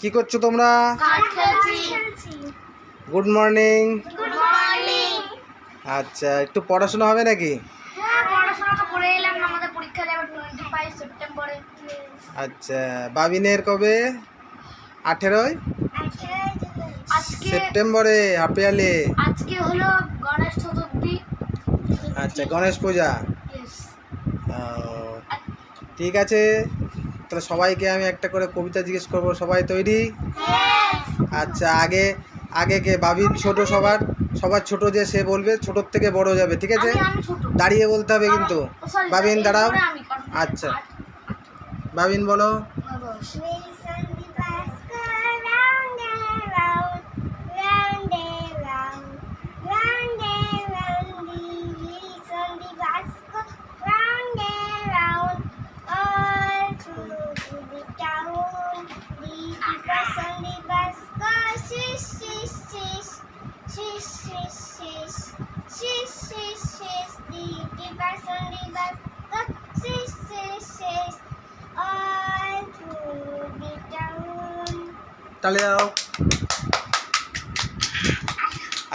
কি করছ তোমরা? গুড মর্নিং আচ্ছা একটু পড়াশোনা হবে নাকি? হ্যাঁ আচ্ছা বাবিনের কবে? আঠেরোই সেপ্টেম্বরে হাপিয়ালে আজকে হলো গণেশ চতুর্থী। আচ্ছা গণেশ পূজা। ঠিক আছে। তাহলে সবাইকে আমি একটা করে কবিতা জিজ্ঞেস করব। সবাই তৈরি? আচ্ছা আগে আগে কে? বাবির ছোট সবার। সবার ছোট যে সে বলবে ছোটোর থেকে বড় যাবে ঠিক আছে? দাঁড়িয়ে বলতে হবে কিন্তু। বাবিন দাঁড়াও। আচ্ছা। বাবিন আচ্ছা দাও।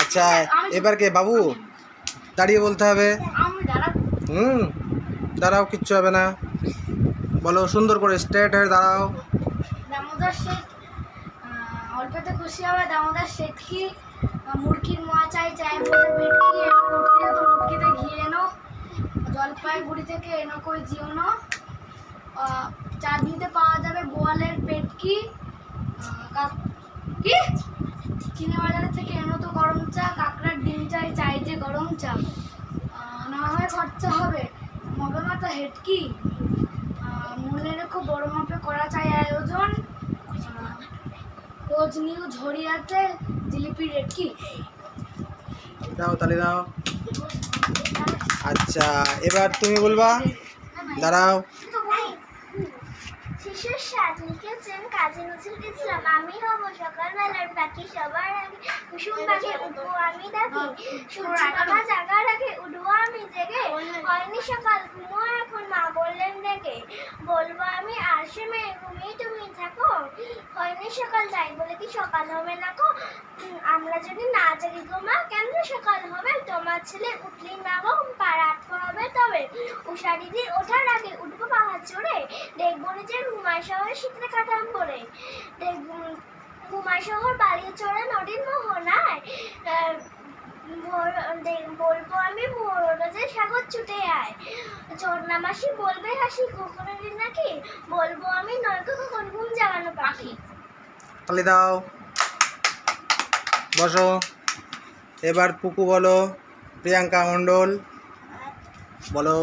আচ্ছা এবার কে বাবু? দাঁড়িয়ে বলতে হবে। হুম দাঁড়াও কিচ্ছু হবে না। বলো সুন্দর করে স্ট্রেট হয়ে দাঁড়াও। দামোদর শেঠ অল্পতে খুশি হবে। দামোদর শেঠ কি মুরগির মোয়া চাই চাই ভেটকি এনো মুটকিতে তো মুটকিতে ঘি এনো জলপাইগুড়ি থেকে এনো কই জিওনো চাঁদনিতে পাওয়া যাবে বোয়ালের পেটকি কি চিনে বাজার থেকে এনো তো গরম চা কাঁকড়ার ডিম চাই চাই যে গরম চা। না হয় খরচা হবে। মবে মাথা হেটকি আহ, মনে রেখো বড় মাপে করা চাই আয়োজন। রোজ নিউ ঝরিয়াতে জিলিপি রেটকি দাও তাহলে দাও। আচ্ছা এবার তুমি বলবা? দাঁড়াও। শিশুর সাত লিখেছেন কাজী নজরুল ইসলাম। আমি হব সকালবেলার পাখি সবার আগে কুসুম পাখি উঠবো আমি ডাকি সূর্য জাগার আগে উঠবো আমি জেগে। হয়নি সকাল ঘুমো এখন মা বললেন ডেকে বলব আমি আসে মেয়ে ঘুমিয়ে তুমি থাকো হয়নি সকাল তাই বলে কি সকাল হবে না উম, আমরা যদি না জাগি গো মা কেমন সকাল হবে? তোমার ছেলে উঠলি না গো পাড়া আটকা হবে তবে। উষা দিদির ওঠার আগে উঠবো পাহাড় চড়ে দেখব যে হুমায় শহরে শীতলে কাটাম পরে দেখব হুমায় শহর বাড়ি চড়ে নদীর মোহনায়। বলব আমি ভোর যে সাগর ছুটে আয়। ঝর্ণা মাসি বলবে হাসি কখনো নাকি? বলব আমি নয়তো কখন ঘুম জাগানো পাখি। তাহলে দাও। বসো। এবার পুকু বলো, প্রিয়াঙ্কা মণ্ডল, বলো।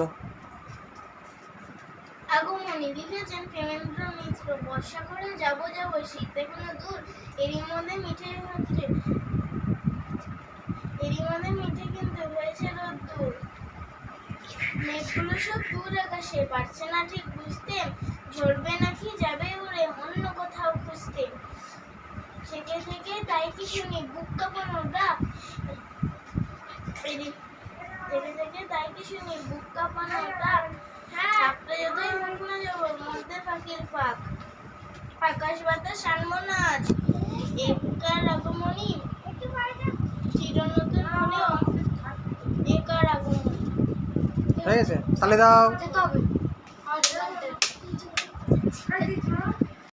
বর্ষা করে যাব যাব শীত দূর, এরই মধ্যে মিঠে এরই মধ্যে মিঠে হয়েছে মেঘগুলো সব দূর আকাশে, পারছে না ঠিক ঝরবে নাকি, যাবে উড়ে অন্য কোথাও থেকে থেকে তাই কি শুনি বুক কাঁপানো ডাক থেকে থেকে তাই কি শুনি বুক কাঁপানো ডাক যতই না যাব মধ্যে আকাশ বাতাস একার আগমনী চিরনতুন হলেও একার আগমনী হয়ে গেছে তাহলে দাও।